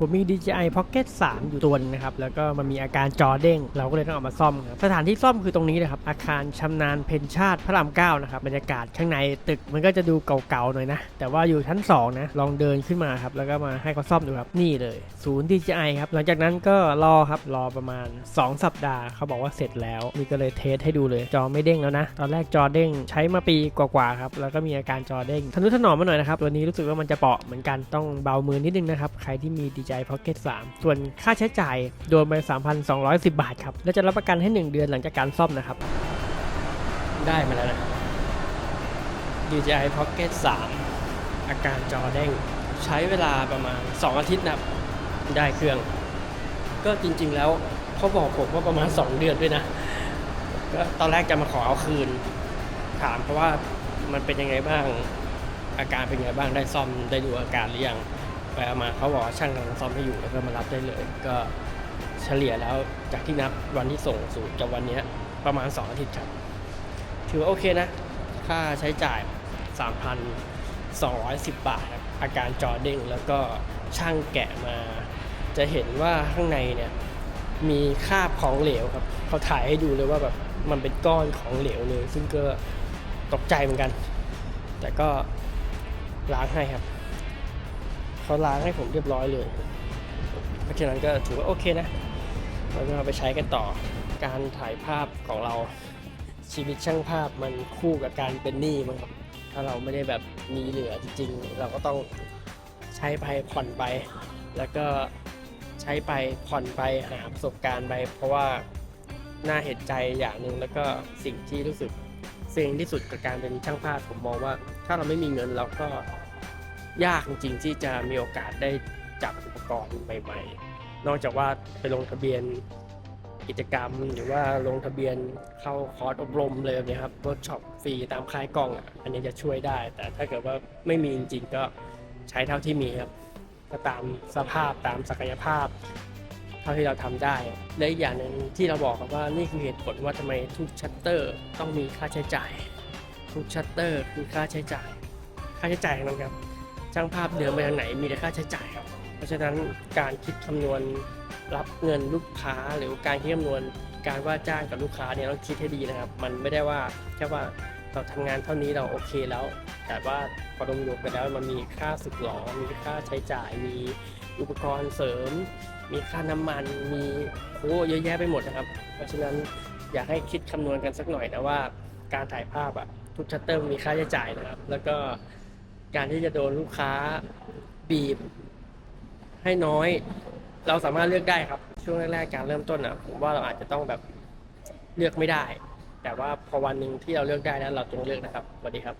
ผมมี DJI Pocket 3 อยู่ตัวนึงนะครับ แล้วก็มันมีอาการจอเด้ง เราก็เลยต้องเอามาซ่อมครับ สถานที่ซ่อมคือตรงนี้นะครับ อาคารชำนาญเพนชาติพระรามเก้านะครับ บรรยากาศข้างในตึกมันก็จะดูเก่าๆหน่อยนะ แต่ว่าอยู่ชั้น 2 นะ ลองเดินขึ้นมาครับ แล้วก็มาให้เขาซ่อมดูครับ นี่เลย ศูนย์ DJI ครับ หลังจากนั้นก็รอครับ รอประมาณ 2 สัปดาห์ เขาบอกว่าเสร็จแล้ว นี่ก็เลยเทสให้ดูเลย จอไม่เด้งแล้วนะ ตอนแรกจอเด้งใช้มาปีกว่าๆครับ แล้วก็มีอาการจอเด้งทนุถนอมมาหน่อยนะครับ ตัวนี้รู้สึกว่ามันจะเปาะเหมือนกัน ต้องเบามือนิดนึงนะครับ ใครที่มี DJI Pocket 3 ส่วนค่าใช้จ่ายโดนไป 3,210 บาทครับ และจะรับประกันให้ 1 เดือนหลังจากการซ่อมนะครับ ได้มาแล้วนะ DJI Pocket 3 อาการจอเด้งใช้เวลาประมาณ 2 อาทิตย์นะครับ ได้เครื่อง ก็จริงๆแล้วเขาบอกผมว่าประมาณ 2 เดือนด้วยนะ ก็ตอนแรกจะมาขอเอาคืน ถามเพราะว่ามันเป็นยังไงบ้างอาการเป็นยังไงบ้างได้ซ่อมได้ดูอาการหรือยัง ไปเอามาเขาบอกว่าช่างกำลังซ่อมให้อยู่แล้วก็มารับได้เลย ก็เฉลี่ยแล้วจากที่นับวันที่ส่งสู่กับวันนี้ประมาณ 2 อาทิตย์ครับ ถือว่าโอเคนะ ค่าใช้จ่าย 3,210 บาทครับอาการจอเด้งแล้วก็ช่างแกะมา จะเห็นว่าข้างในเนี่ยมีคราบของเหลวครับเขาถ่ายให้ดูเลยว่าแบบมันเป็นก้อนของเหลวเลย ซึ่งก็ตกใจเหมือนกัน แต่ก็ล้างให้ครับ เขาล้างให้ผมเรียบร้อยเลย เพราะฉะนั้นก็ถือว่าโอเคนะเราก็เอาไปใช้กันต่อการถ่ายภาพของเราชีวิตช่างภาพมันคู่กับการเป็นหนี้มั้งครับถ้าเราไม่ได้แบบมีเหลือจริงๆ เราก็ต้องใช้ไปผ่อนไป แล้วก็ใช้ไปผ่อนไปหาประสบการณ์ไป เพราะว่าน่าเห็นใจอย่างหนึ่งแล้วก็สิ่งที่รู้สึกเซ็งที่สุดกับการเป็นช่างภาพผมมองว่า ถ้าเราไม่มีเงินเราก็ ยากจริงๆที่จะมีโอกาสได้จับอุปกรณ์ใหม่ๆ นอกจากว่าไปลงทะเบียนกิจกรรม หรือว่าลงทะเบียนเข้าคอร์สอบรมเลยเนี่ยครับเวิร์กช็อปฟรีตามค่ายกล้องอะอันนี้จะช่วยได้ แต่ถ้าเกิดว่าไม่มีจริงๆก็ใช้เท่าที่มีครับก็ตามสภาพตามศักยภาพ เท่าที่เราทำได้และอีกอย่างหนึ่งที่เราบอกครับว่านี่คือเหตุผลว่าทำไมทุกชัตเตอร์ต้องมีค่าใช้จ่าย ทุกชัตเตอร์คือค่าใช้จ่าย ค่าใช้จ่ายนั้นครับ ช่างภาพเดินไปทางไหนมีแต่ค่าใช้จ่ายครับเพราะฉะนั้นการคิดคำนวณรับเงินลูกค้าหรือการคิดคำนวณการว่าจ้างกับลูกค้าเนี่ยต้องคิดให้ดีนะครับ มันไม่ได้ว่าแค่ว่าเราทำงานเท่านี้เราโอเคแล้ว แต่ว่าพอรวมๆไปแล้วมันมีค่าสึกหรอมีค่าใช้จ่าย มีอุปกรณ์เสริม มีค่าน้ำมัน มีโอ้เยอะแยะไปหมดนะครับ เพราะฉะนั้นอยากให้คิดคำนวณกันสักหน่อยนะว่า การถ่ายภาพอะทุกชัตเตอร์มีค่าใช้จ่ายนะครับ แล้วก็ การที่จะโดนลูกค้าบีบให้น้อย เราสามารถเลือกได้ครับ ช่วงแรกๆการเริ่มต้นอะผมว่าเราอาจจะต้องแบบเลือกไม่ได้ แต่ว่าพอวันหนึ่งที่เราเลือกได้แล้วเราจงเลือกนะครับสวัสดีครับ